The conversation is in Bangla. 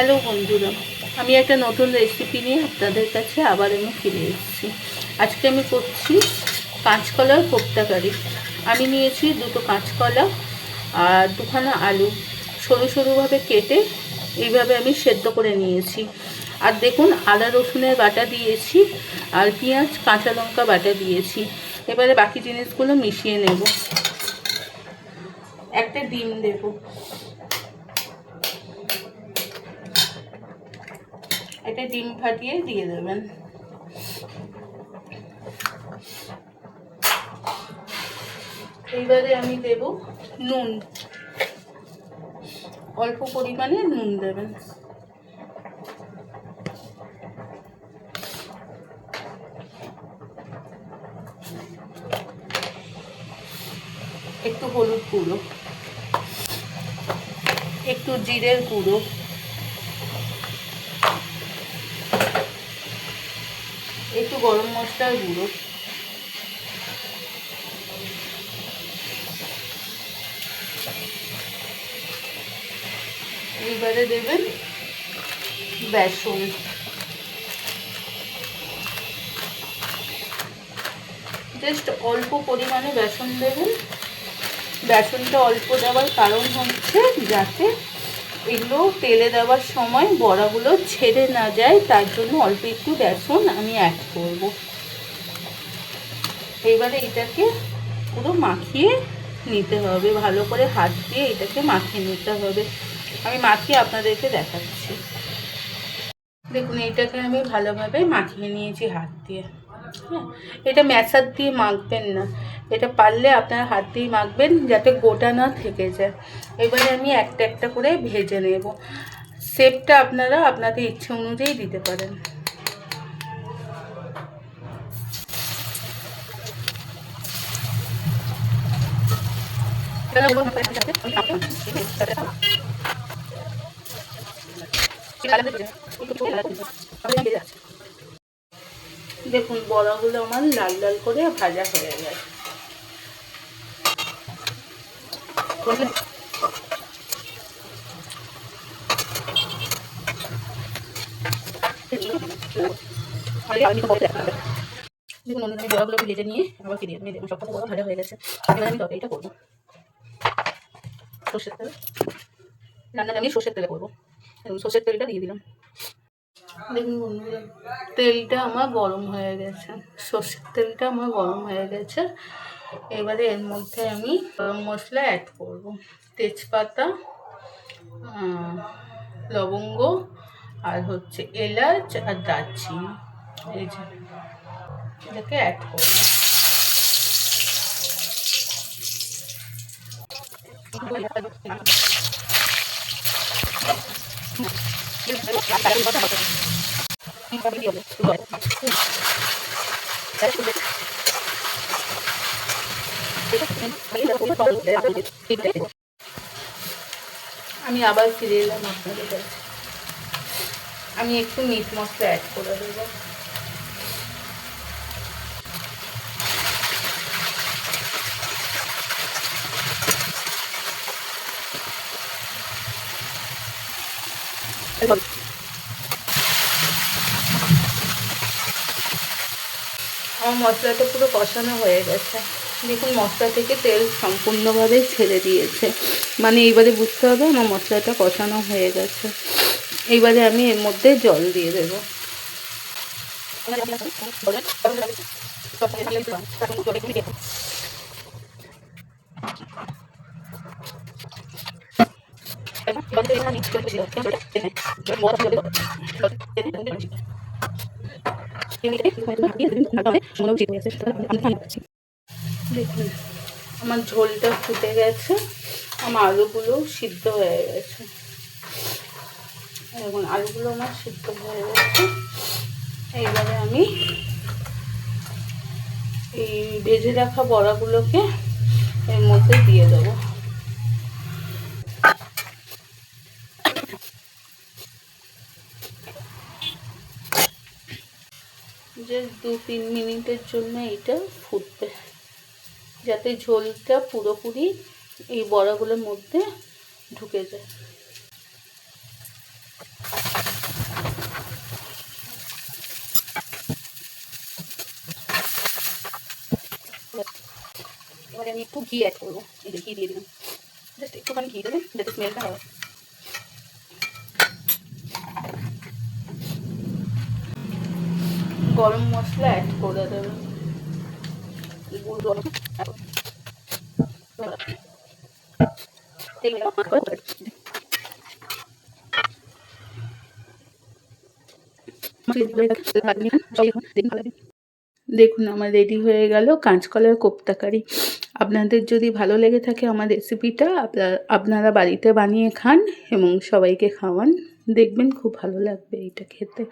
হ্যালো বন্ধুরা, আমি একটা নতুন রেসিপি নিয়ে আপনাদের কাছে আবার আমি ফিরে এসেছি। আজকে আমি করছি কাঁচকলার কোপ্তা কারি। আমি নিয়েছি দুটো কাঁচকলা আর দুখানা আলু। সরু সরুভাবে কেটে এইভাবে আমি সেদ্ধ করে নিয়েছি। আর দেখুন, আদা রসুনের বাটা দিয়েছি আর পেঁয়াজ, কাঁচা লঙ্কা বাটা দিয়েছি। এবারে বাকি জিনিসগুলো মিশিয়ে নেব। একটা ডিম দেবো। এটা ডিম ফাটিয়ে দিয়ে দেবেন। এইবারে আমি দেব নুন। অল্প পরিমাণে নুন দেবেন। একটু হলুদ গুঁড়ো। একটু জিরের গুঁড়ো। একটু গরম মশলার গুঁড়ো। এইবারে দেবেন বেসন। জাস্ট অল্প পরিমাণে বেসন দেবেন। বেসনটা অল্প দেওয়ার কারণ হচ্ছে যাতে এগুলো তেলে দেওয়ার সময় বড়াগুলো ছেড়ে না যায়, তার জন্য অল্প একটু বেসন আমি অ্যাড করব। এইবারে এটাকে পুরো মাখিয়ে নিতে হবে, ভালো করে হাত দিয়ে এটাকে মাখিয়ে নিতে হবে। আমি মাখিয়ে আপনাদেরকে দেখাচ্ছি। দেখুন, এটাকে আমি ভালোভাবে মাখিয়ে নিয়েছি হাত দিয়ে। এটা ম্যাশার দিয়ে মাখবেন না। এটা পারলে আপনার হাত দিয়ে মাখবেন যাতে গোটা না থেকে যায়। এবারে আমি একটা একটা করে ভেজে নেব। শেপটা আপনারা আপনাদের ইচ্ছে অনুযায়ী দিতে পারেন। দেখুন, বড়াগুলো আমার লাল লাল করে ভাজা হয়ে গেছে। দেখুন অন্য বড়াগুলোকে ভেজে নিয়ে আবার ফিরে আমি সবকটা বড়া ভাজা হয়ে গেছে। এবার আমি তরকারিটা করব। সর্ষের তেল। রান্নাটা আমি সর্ষের তেলে করব। সর্ষের তেলটা দিয়ে দিলাম। দেখুন বন্ধুরা, তেলটা আমার গরম হয়ে গেছে, সর্ষের তেলটা আমার গরম হয়ে গেছে। এবারে এর মধ্যে আমি গরম মশলা অ্যাড করব। তেজপাতা লবঙ্গ আর হচ্ছে এলাচ আর দারচিনি। এই যে, এটাকে অ্যাড করব। আমি আবার ফিরে এলাম আপনাদের কাছে। আমি একটু মিট মশলা অ্যাড করে দেবো। আমার মশলাটা পুরো কষানো হয়ে গেছে। দেখুন, মশলা থেকে তেল সম্পূর্ণভাবে ছেড়ে দিয়েছে। মানে এইবারে বুঝতে হবে আমার মশলাটা কষানো হয়ে গেছে। এইবারে আমি এর মধ্যে জল দিয়ে দেব। আমার ঝোলটা ফুটে গেছে, আমার আলুগুলো সিদ্ধ হয়ে গেছে। দেখুন, আলুগুলো আমার সিদ্ধ হয়ে গেছে। এইবারে আমি এই ভেজে রাখা বড়াগুলোকে এর মধ্যে দিয়ে দেবো। যে দু তিন মিনিটের জন্য এটা ফুটবে। যাতে ঝোলটা পুরোপুরি এই বড়াগুলোর মধ্যে ঢুকে যায়। আমি একটু ঘি অ্যাড করব। এই ঘি দিয়ে দিলাম। জাস্ট একটুখানি ঘি দেবেন যাতে স্মেলটা হয়। গরম মশলা অ্যাড করে দেবে। গুঁড়ো গরম এগুলো মাখা করে দেখুন, আমার রেডি হয়ে গেল কাঁচকলার কোপ্তাকারি আপনাদের যদি ভালো লেগে থাকে আমার রেসিপিটা আপনার আপনারা বাড়িতে বানিয়ে খান এবং সবাইকে খাওয়ান। দেখবেন খুব ভালো লাগবে এইটা খেতে।